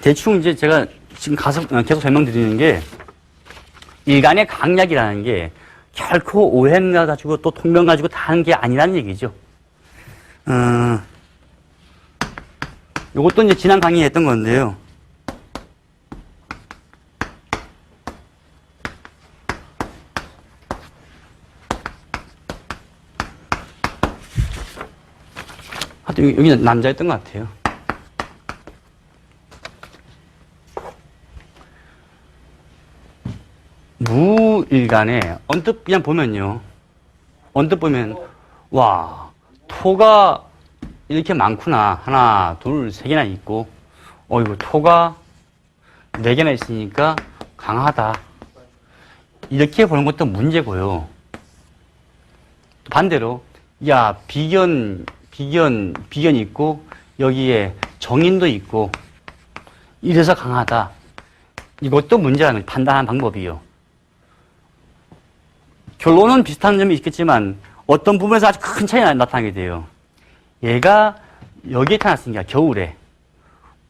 대충 이제 제가 지금 가서 어, 계속 설명드리는 게 일간의 강약이라는 게 결코 오행 가지고 또 통명 가지고 다 하는 게 아니라는 얘기죠. 어, 요것도 이제 지난 강의에 했던 건데요. 여기- 남자였던 것 같아요. 무일간에 언뜻 그냥 보면요. 언뜻 보면 와 토가 이렇게 많구나 하나 둘 세 개나 있고 어이구 토가 네 개나 있으니까 강하다 이렇게 보는 것도 문제고요. 반대로 야 비견 비견 비견이 있고 여기에 정인도 있고 이래서 강하다 이것도 문제라는 판단하는 방법이요. 결론은 비슷한 점이 있겠지만 어떤 부분에서 아주 큰 차이가 나타나게 돼요. 얘가 여기에 태어났으니까 겨울에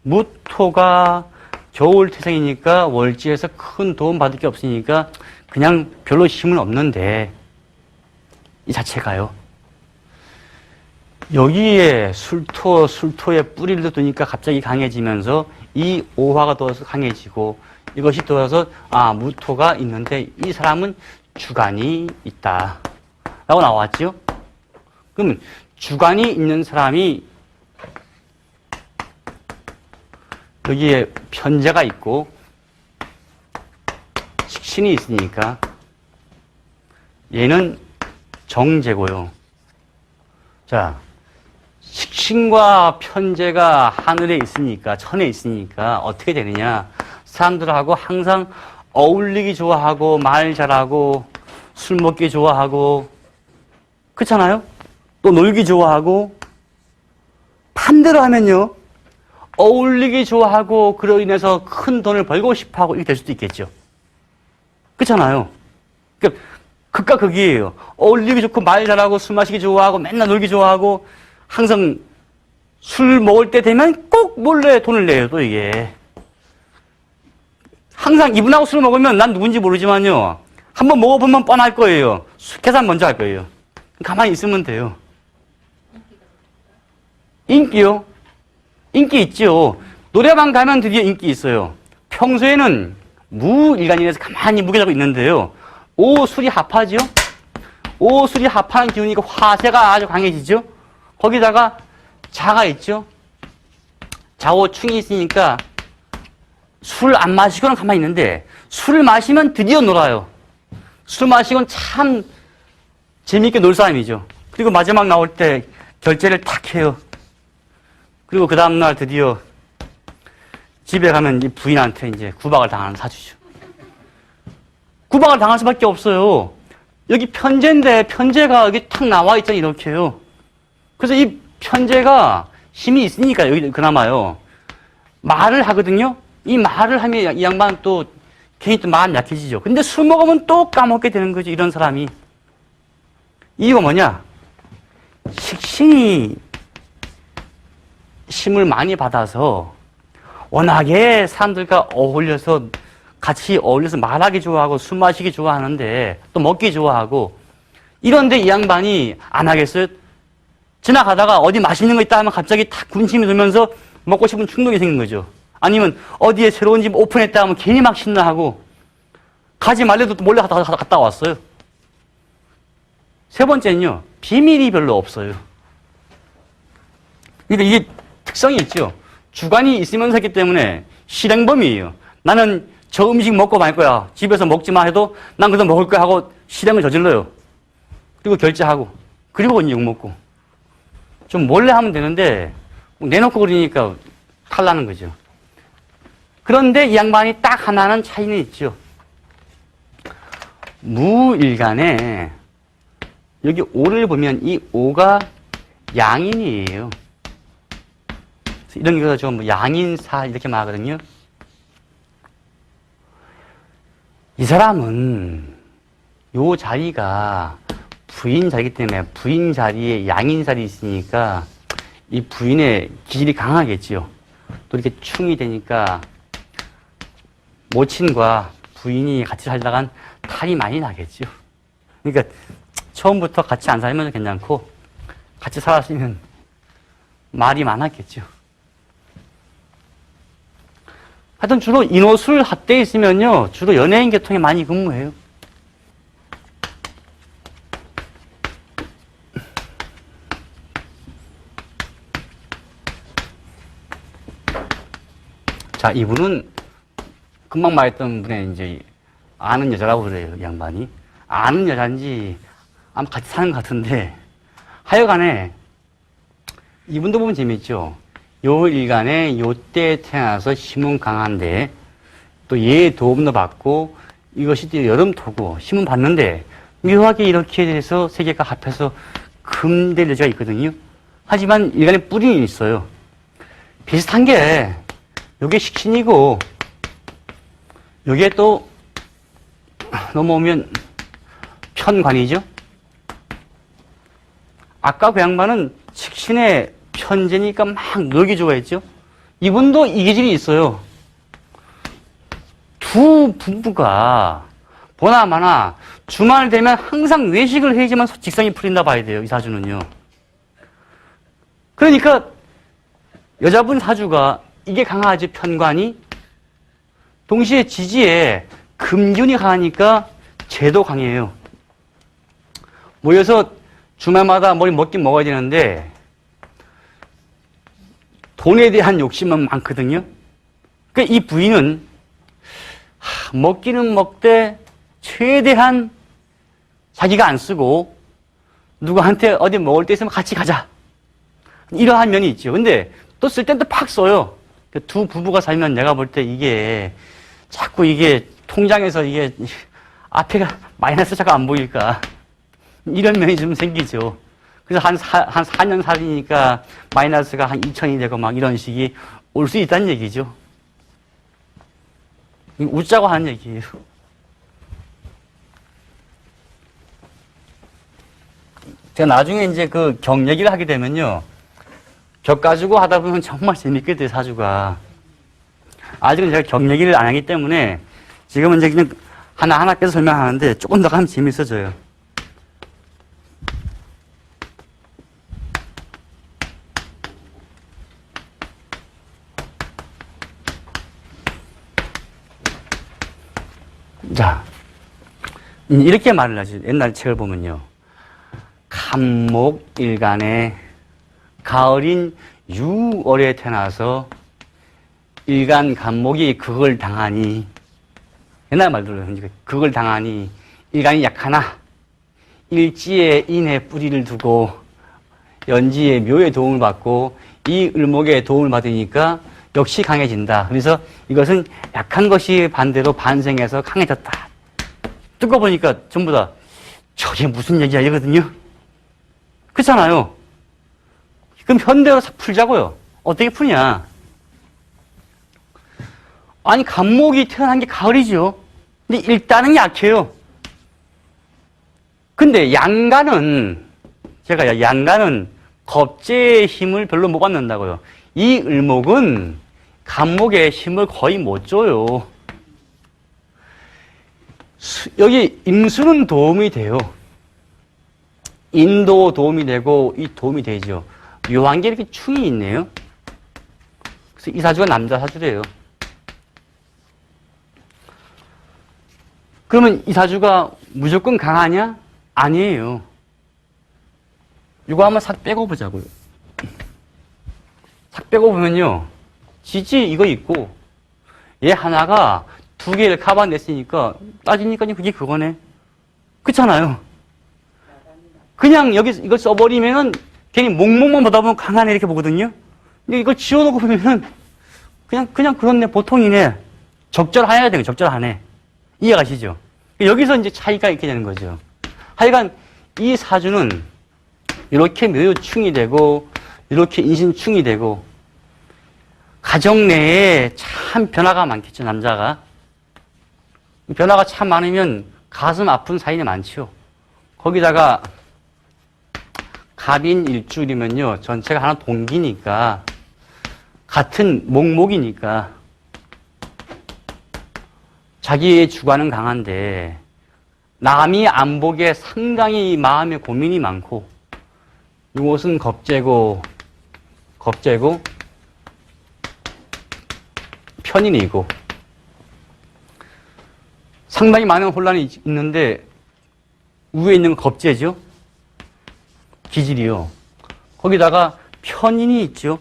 무토가 겨울 태생이니까 월지에서 큰 도움 받을 게 없으니까 그냥 별로 힘은 없는데 이 자체가요. 여기에 술토, 술토에 뿌리를 두니까 갑자기 강해지면서 이 오화가 더서 강해지고 이것이 더해서 아, 무토가 있는데 이 사람은 주관이 있다. 라고 나왔죠? 그러면 주관이 있는 사람이 여기에 편제가 있고 식신이 있으니까 얘는 정제고요. 자, 식신과 편제가 하늘에 있으니까, 천에 있으니까 어떻게 되느냐. 사람들하고 항상 어울리기 좋아하고, 말 잘하고, 술 먹기 좋아하고, 그렇잖아요? 또 놀기 좋아하고, 반대로 하면요. 어울리기 좋아하고, 그로 인해서 큰 돈을 벌고 싶어 하고, 이렇게 될 수도 있겠죠. 그렇잖아요? 그러니까 극과 극이에요. 어울리기 좋고, 말 잘하고, 술 마시기 좋아하고, 맨날 놀기 좋아하고, 항상 술 먹을 때 되면 꼭 몰래 돈을 내요, 또 이게. 항상 이분하고 술 먹으면 난 누군지 모르지만요. 한번 먹어보면 뻔할 거예요. 수- 계산 먼저 할 거예요. 가만히 있으면 돼요. 인기요? 인기 있죠. 노래방 가면 드디어 인기 있어요. 평소에는 무일간인에서 가만히 무게잡고 있는데요. 오 술이 합하죠? 오술이 합하는 기운이니까 화세가 아주 강해지죠? 거기다가 자가 있죠? 자오충이 있으니까 술 안 마시고는 가만히 있는데 술을 마시면 드디어 놀아요. 술 마시고는 참 재미있게 놀 사람이죠. 그리고 마지막 나올 때 결제를 탁 해요. 그리고 그 다음날 드디어 집에 가면 이 부인한테 이제 구박을 당하는 사주죠. 구박을 당할 수밖에 없어요. 여기 편제인데 편제가 여기 탁 나와 있잖아요. 이렇게요. 그래서 이 편제가 힘이 있으니까 여기 그나마요. 말을 하거든요. 이 말을 하면 이 양반 또 괜히 또 마음 약해지죠. 근데 술 먹으면 또 까먹게 되는 거죠. 이런 사람이. 이유가 뭐냐? 식신이 힘을 많이 받아서 워낙에 사람들과 어울려서 같이 어울려서 말하기 좋아하고 술 마시기 좋아하는데 또 먹기 좋아하고 이런데 이 양반이 안 하겠어요? 지나가다가 어디 맛있는 거 있다 하면 갑자기 탁 군침이 돌면서 먹고 싶은 충동이 생긴 거죠. 아니면 어디에 새로운 집 오픈했다 하면 괜히 막 신나하고 가지 말래도 또 몰래 갔다, 왔어요. 세 번째는요, 비밀이 별로 없어요. 그러니까 이게 특성이 있죠. 주관이 있으면서 했기 때문에 실행범이에요. 나는 저 음식 먹고 말 거야. 집에서 먹지 마 해도 난 그래도 먹을 거야 하고 실행을 저질러요. 그리고 결제하고. 그리고 이제 욕먹고. 좀 몰래 하면 되는데 내놓고 그러니까 탈나는 거죠. 그런데 이 양반이 딱 하나는 차이는 있죠. 무일간에 여기 오를 보면 이 오가 양인이에요. 이런 거좀 양인사 이렇게 말하거든요. 이 사람은 요 자리가 부인 자리이기 때문에 부인 자리에 양인 자리 있으니까 이 부인의 기질이 강하겠지요. 또 이렇게 충이 되니까 모친과 부인이 같이 살다간 탈이 많이 나겠죠. 그러니까 처음부터 같이 안 살면 괜찮고 같이 살았으면 말이 많았겠죠. 하여튼 주로 인호술 합대에 있으면요, 주로 연예인 계통에 많이 근무해요. 자, 이분은 금방 말했던 분의 이제 아는 여자라고 그래요, 이 양반이. 아는 여잔지 아마 같이 사는 것 같은데 하여간에 이분도 보면 재밌죠. 요 일간에 요때 태어나서 힘은 강한데 또 얘의 도움도 받고 이것이 또 여름 토고 힘은 받는데 묘하게 이렇게 돼서 세계가 합해서 금될 여자가 있거든요. 하지만 일간에 뿌리는 있어요. 비슷한 게 요게 식신이고 요게 또 넘어오면 편관이죠. 아까 그 양반은 식신의 편제니까 막 놀기 좋아했죠. 이분도 이 기질이 있어요. 두 부부가 보나마나 주말 되면 항상 외식을 해야지만 직성이 풀린다 봐야 돼요. 이 사주는요. 그러니까 여자분 사주가 이게 강하지 편관이 동시에 지지에 금균이 강하니까 재도 강해요. 모여서 주말마다 뭘 먹긴 먹어야 되는데 돈에 대한 욕심은 많거든요. 그러니까 이 부인은 하, 먹기는 먹되 최대한 자기가 안 쓰고 누구한테 어디 먹을 때 있으면 같이 가자. 이러한 면이 있죠. 근데 또 쓸 땐 또 팍 써요. 그두 부부가 살면 내가 볼 때 이게 자꾸 이게 통장에서 이게 앞에가 마이너스 자가 안 보일까. 이런 면이 좀 생기죠. 그래서 한, 사, 한 4년 살이니까 마이너스가 한 2천이 되고 막 이런 식이 올 수 있다는 얘기죠. 웃자고 하는 얘기예요. 제가 나중에 이제 그 경 얘기를 하게 되면요. 격 가지고 하다 보면 정말 재밌게 돼요, 사주가. 아직은 제가 경 얘기를 안 하기 때문에 지금은 이제 그냥 하나하나 계속 설명하는데 조금 더 하면 재밌어져요. 자, 음, 이렇게 말을 하죠. 옛날 책을 보면요. 간목일간에 가을인 6월에 태어나서 일간 간목이 그걸 당하니 옛날 말들로 그걸 당하니 일간이 약하나 일지에 인에 뿌리를 두고 연지에 묘의 도움을 받고 이 을목의 도움을 받으니까 역시 강해진다. 그래서 이것은 약한 것이 반대로 반생해서 강해졌다. 뜯고 보니까 전부 다 저게 무슨 얘기야 이거든요. 그렇잖아요. 그럼 현대로 싹 풀자고요. 어떻게 푸냐? 아니 간목이 태어난 게 가을이죠. 근데 일단은 약해요. 근데 양간은 제가 양간은 겁제의 힘을 별로 못 받는다고요. 이 을목은 간목의 힘을 거의 못 줘요. 수- 여기 임수는 도움이 돼요. 인도 도움이 되고 이 도움이 되죠. 묘한 게 이렇게 충이 있네요. 그래서 이 사주가 남자 사주래요. 그러면 이 사주가 무조건 강하냐? 아니에요. 이거 한번 싹 빼고 보자고요. 싹 빼고 보면요. 지지 이거 있고 얘 하나가 두 개를 카바냈으니까 따지니까 그게 그거네. 그렇잖아요. 그냥 여기 이걸 써버리면은 괜히 목목만 보다 보면 강하네 이렇게 보거든요. 근데 이걸 지워놓고 보면은 그냥 그냥 그렇네 보통이네. 적절해야 되는 적절하네. 이해가시죠? 여기서 이제 차이가 있게 되는 거죠. 하여간 이 사주는 이렇게 묘유충이 되고 이렇게 인신충이 되고 가정 내에 참 변화가 많겠죠 남자가 변화가 참 많으면 가슴 아픈 사연이 많죠. 거기다가 갑인 일주일이면요 전체가 하나 동기니까 같은 목목이니까 자기의 주관은 강한데 남이 안 보기에 상당히 마음에 고민이 많고 이것은 겁재고 겁재고 편인이고 상당히 많은 혼란이 있- 있는데 위에 있는 건 겁재죠. 기질이요. 거기다가 편인이 있죠.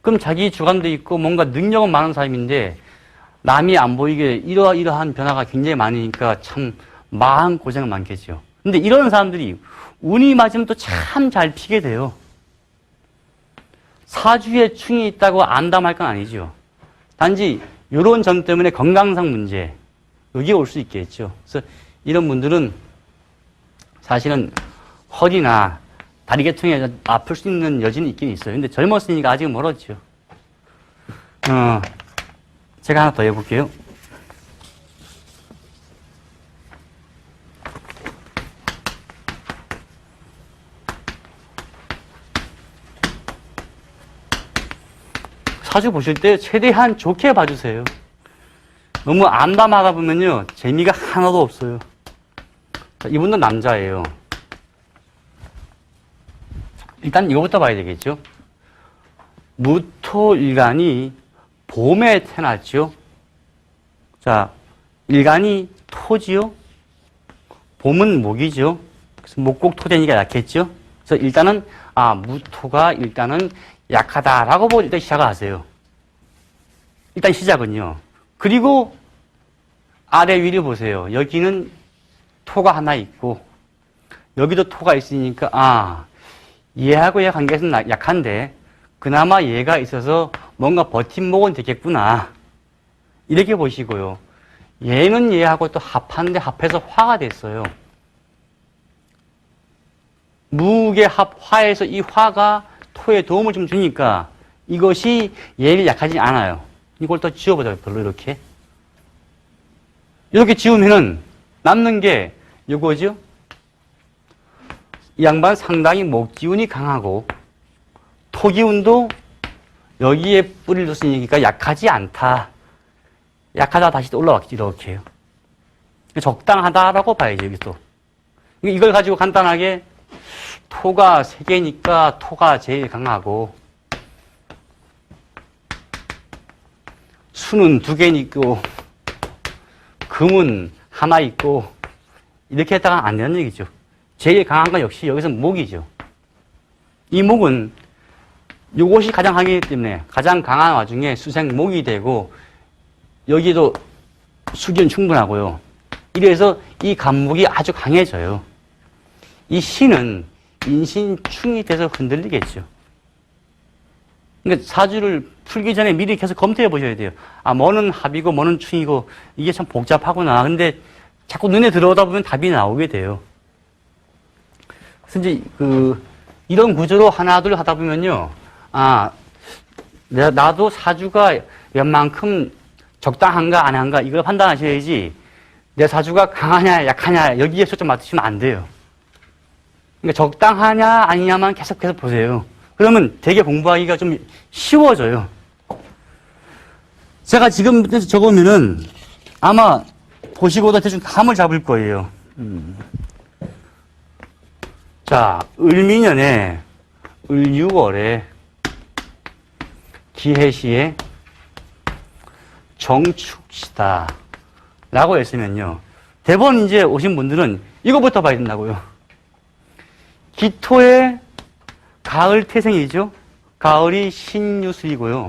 그럼 자기 주관도 있고 뭔가 능력은 많은 사람인데 남이 안 보이게 이러하 이러한 변화가 굉장히 많으니까 참 마음 고생 많겠죠. 근데 이런 사람들이 운이 맞으면 또 참 잘 피게 돼요. 사주에 충이 있다고 안담할 건 아니죠. 단지 이런 점 때문에 건강상 문제 여기에 올 수 있겠죠. 그래서 이런 분들은 사실은 허리나 다리 계통에 아플 수 있는 여지는 있긴 있어요. 근데 젊었으니까 아직 멀었죠. 어, 제가 하나 더 해볼게요. 사주 보실 때 최대한 좋게 봐주세요. 너무 암담하다 보면요, 재미가 하나도 없어요. 자, 이분도 남자예요. 일단 이거부터 봐야 되겠죠. 무토일간이 봄에 태어났죠. 자, 일간이 토지요. 봄은 목이죠. 그래서 목곡 토대니까 약했죠. 그래서 일단은 아 무토가 일단은 약하다라고 보고 일단 시작을 하세요. 일단 시작은요. 그리고 아래 위를 보세요. 여기는 토가 하나 있고 여기도 토가 있으니까 아 얘하고 얘 관계에서는 나- 약한데 그나마 얘가 있어서 뭔가 버팀목은 되겠구나 이렇게 보시고요. 얘는 얘하고 또 합하는데 합해서 화가 됐어요. 무게 합 화에서 이 화가 토에 도움을 좀 주니까 이것이 얘를 약하지 않아요. 이걸 또 지워보자고요. 별로 이렇게. 이렇게 지우면은 남는 게 이거죠. 이 양반 상당히 목 기운이 강하고 토 기운도 여기에 뿌리를 뒀으니까 약하지 않다. 약하다 다시 또 올라왔지 이렇게 해요. 적당하다라고 봐야죠 여기 또. 이걸 가지고 간단하게 토가 세 개니까 토가 제일 강하고 수는 두 개니까 금은 하나 있고 이렇게 했다가 안 되는 얘기죠. 제일 강한 건 역시 여기서 목이죠. 이 목은 이것이 가장 강하기 때문에 가장 강한 와중에 수생 목이 되고 여기도 수기는 충분하고요. 이래서 이 간목이 아주 강해져요. 이 신은 인신충이 돼서 흔들리겠죠. 그러니까 사주를 풀기 전에 미리 계속 검토해 보셔야 돼요. 아, 뭐는 합이고 뭐는 충이고 이게 참 복잡하구나. 근데 자꾸 눈에 들어오다 보면 답이 나오게 돼요. 그래서 이제 그 이런 구조로 하나 둘 하다 보면요. 아, 내- 나도 사주가 웬만큼 적당한가 안 한가 이걸 판단하셔야지 내 사주가 강하냐 약하냐 여기에 초점 맞추시면 안 돼요. 그러니까 적당하냐 아니냐만 계속해서 보세요. 그러면 되게 공부하기가 좀 쉬워져요. 제가 지금 적으면은 아마 보시고도 대충 감을 잡을 거예요. 음. 자, 을미년에 을유월에 기해시에 정축시다 라고 했으면요. 대본 이제 오신 분들은 이거부터 봐야 된다고요. 기토의 가을 태생이죠. 가을이 신유술이고요.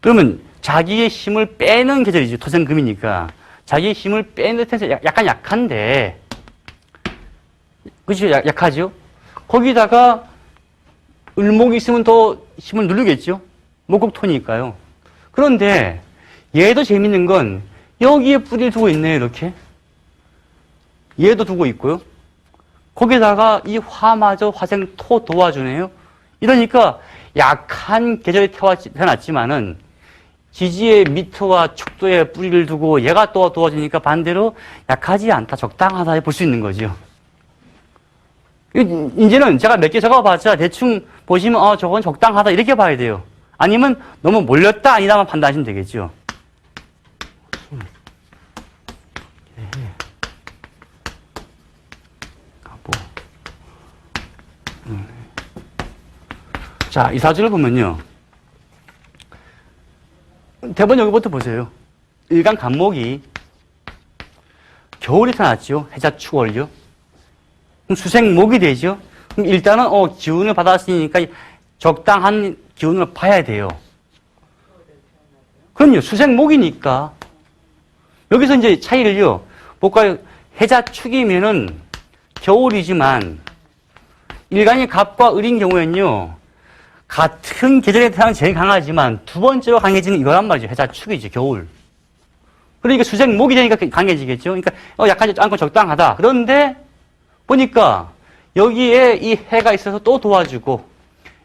그러면 자기의 힘을 빼는 계절이죠. 토생금이니까. 자기의 힘을 빼는 듯해서 약간 약한데, 그죠? 약하죠? 거기다가 을목이 있으면 더 힘을 누르겠죠? 목국토니까요. 그런데 얘도 재밌는 건 여기에 뿌리를 두고 있네요, 이렇게. 얘도 두고 있고요. 거기다가 이 화마저 화생 토 도와주네요. 이러니까 약한 태어났지- 태어났지만은 지지의 미토와 축도에 뿌리를 두고 얘가 또 도와주니까 반대로 약하지 않다, 적당하다 볼 수 있는 거죠. 이- 이제는 제가 몇 개 적어봤자 대충 보시면 어 저건 적당하다 이렇게 봐야 돼요. 아니면 너무 몰렸다 아니다만 판단하시면 되겠죠. 자, 이 사진을 보면요. 대본 여기부터 보세요. 일간 간목이 겨울이 나타났죠. 해자 축월요. 수생목이 되죠. 그럼 일단은 어 기운을 받았으니까 적당한 기운을 봐야 돼요. 그럼요. 수생목이니까 여기서 이제 차이를요. 볼까요? 해자 축이면은 겨울이지만 일간이 갑과 을인 경우에는요. 같은 계절에 태어난 제일 강하지만 두 번째로 강해지는 이거란 말이죠. 해자 축이죠. 겨울. 그러니까 수생목이 되니까 강해지겠죠. 그러니까 어, 약하지 않고 적당하다. 그런데 보니까 여기에 이 해가 있어서 또 도와주고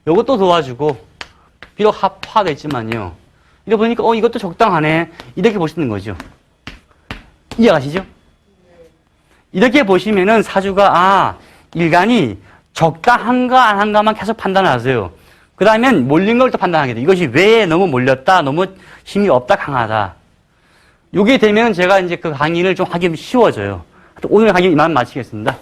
요것도 도와주고 비록 합화됐지만요. 이래 보니까 어 이것도 적당하네. 이렇게 보시는 거죠. 이해가시죠? 이렇게 보시면은 사주가 아 일간이 적당한가 안 한가만 계속 판단하세요. 그다음엔 몰린 걸 또 판단하게 돼. 이것이 왜 너무 몰렸다, 너무 힘이 없다, 강하다. 요게 되면 제가 이제 그 강의를 좀 하기 쉬워져요. 오늘 강의 이만 마치겠습니다.